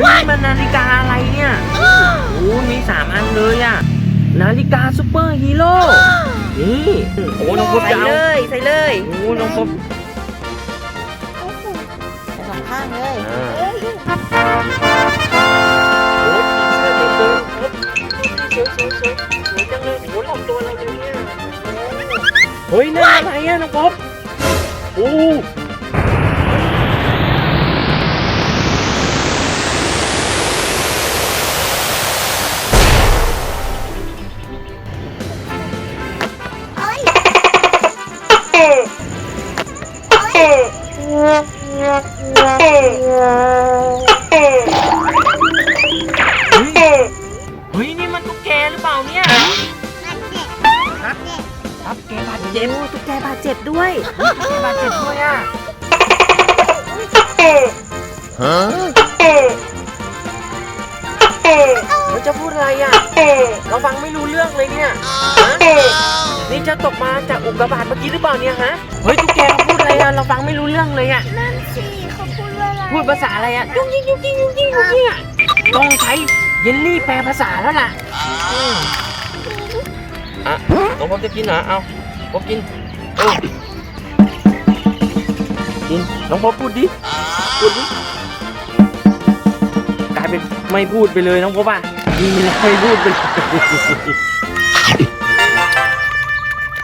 นี่มันนาฬิกาอะไรเนี่ยโอ้มีสามอันเลยอะ นาฬิกาซูเปอร์ฮีโร่นี่โอ้น้องป๊อบใส่เลยใส่เลยโอ้น้องป๊อบใส่สองข้างเลยโอ้มีเสื้อเต็มเลยสวยสวยสวยสวยจังเลยโอ้หลอกตัวเราเนี่ยเฮ้ยน่าอะไรอะน้องป๊อบโอ้ ตุ๊กแกหรือเปล่าเนี่ยครับแกบาดเจ็บโอ้ตุ๊กแกบาดเจ็บด้วยแกบาดเจ็บด้วยอะมันจะพูดอะไรอะเราฟังไม่รู้เรื่องเลยเนี่ยฮะนี่จะตกมาจากอุกกาบาตเมื่อกี้หรือเปล่าเนี่ยฮะเฮ้ยตุ๊กแกเขาพูดอะไรอะเราฟังไม่รู้เรื่องเลยอะนั่นสิเขาพูดว่าอะไรพูดภาษาอะไรอะยุ่งยิ่งยุ่งยิ่งยุ่งยิ่งยุ่งยิ่งอะต้องใช้เยลลี่แปลภาษาแล้วล่ะ อืมอะน้องพบจะกินเหรอเอาพบกินเออกินน้องพบพูดดิพูดดิกลายเป็นไม่พูดไปเลยน้องพบอะกินไปแล้วไม่พูดไปเลย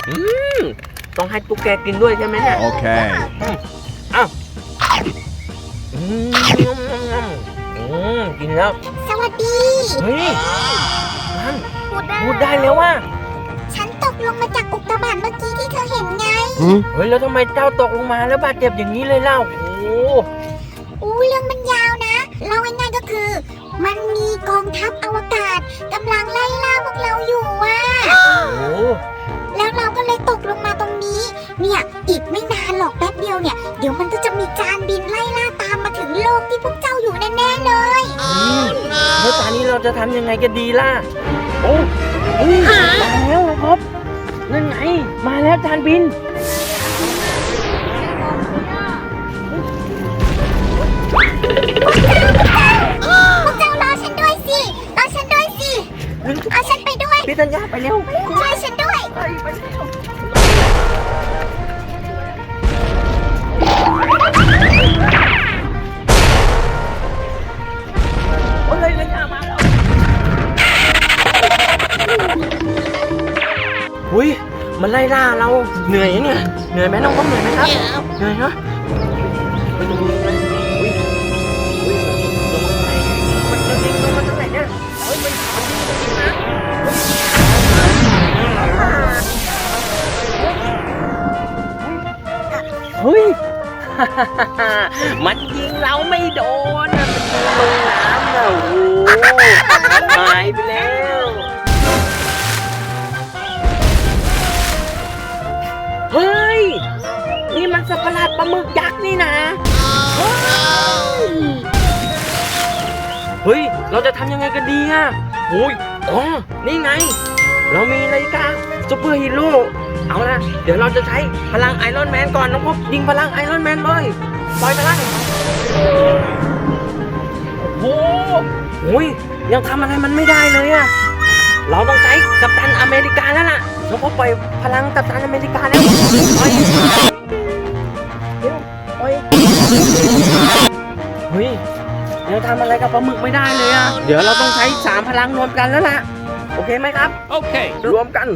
อืมต้องให้ตุ๊กแกกินด้วยใช่ไหมเนี่ย Okay. อ้าวอืมอืมกินแล้ว สวัสดีเฮ้ยนั่นพูด ได้พูดได้แล้วว่ะฉันตกลงมาจากอุกกาบาตเมื่อกี้ที่เธอเห็นไง เฮ้ยแล้วทำไมเจ้าตกลงมาแล้วบาดเจ็บอย่างนี้เลยเล่าโอ้โหอู้เรื่องมันยาวนะเล่าง่ายๆก็คือ มันมีกองทัพอวกาศกำลังไล่ล่าพวกเราอยู่ว่ะ โอ้โหแล้วเราก็เลยตกลงมาตรงนี้ เนี่ยอีกไม่นานหรอกแป๊บเดียวเนี่ย เดี๋ยวมันก็จะมีจานบินไล่ล่าตามมาถึงโลกที่พวกเจ้าอยู่แน่ๆเลยอืมแล้วตอนนี้เราจะทำยังไงกันดีล่ะ โอ้เฮ้ยมาแล้วนะครับนั่นไง มาแล้วจานบินพวกเจ้ารอฉันด้วยสิ รอฉันด้วยสิ เอาฉันไปด้วย พี่ธัญญาไปเร็ว หุยมันไล่ล่าเราเหนื่อยเนี่ยเหนื่อยไหมน้องก็เหนื่อยไหมครับเหนื่อยเนาะไปดูดิมันอุ้ยอุ้ยมันจะยิงลงมาทางไหนเนี่ยเฮ้ยมันมันยิงมันยิงนะเฮ้ยมันยิงเราไม่โดนมันยิงลงน้ำอะโอ้โหหายไปแล้ว ปลาหมึกยักษ์นี่นะ เฮ้ย เราจะทำยังไงกันดีอะโอ้ยอ๋อ นี่ไง เรามีนาฬิกาซูเปอร์ฮีโร่ เอาละเดี๋ยวเราจะใช้พลังไอรอนแมนก่อนน้องพบยิงพลังไอรอนแมนเลยปล่อยพลังโอ้โหโอ้ยยังทำอะไรมันไม่ได้เลยอะเราต้องใช้กัปตันอเมริกาแล้วล่ะน้องพบปล่อยพลังกัปตันอเมริกาแล้ว ปล่อยเดี๋ยวปล่อยเฮ้ยยังทำอะไรกับปลาหมึกไม่ได้เลยอะเดี๋ยวเราต้องใช้สามพลังรวมกันแล้วล่ะ โอเคไหมครับ Okay. รวมกัน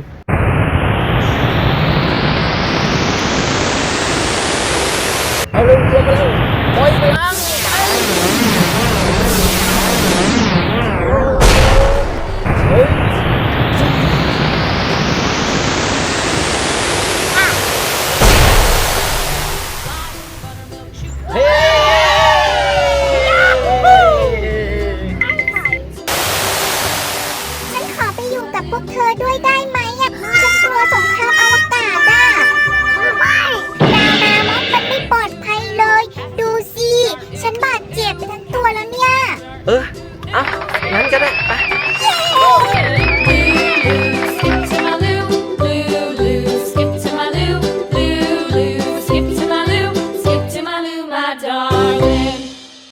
เอาลงรวมกันเลย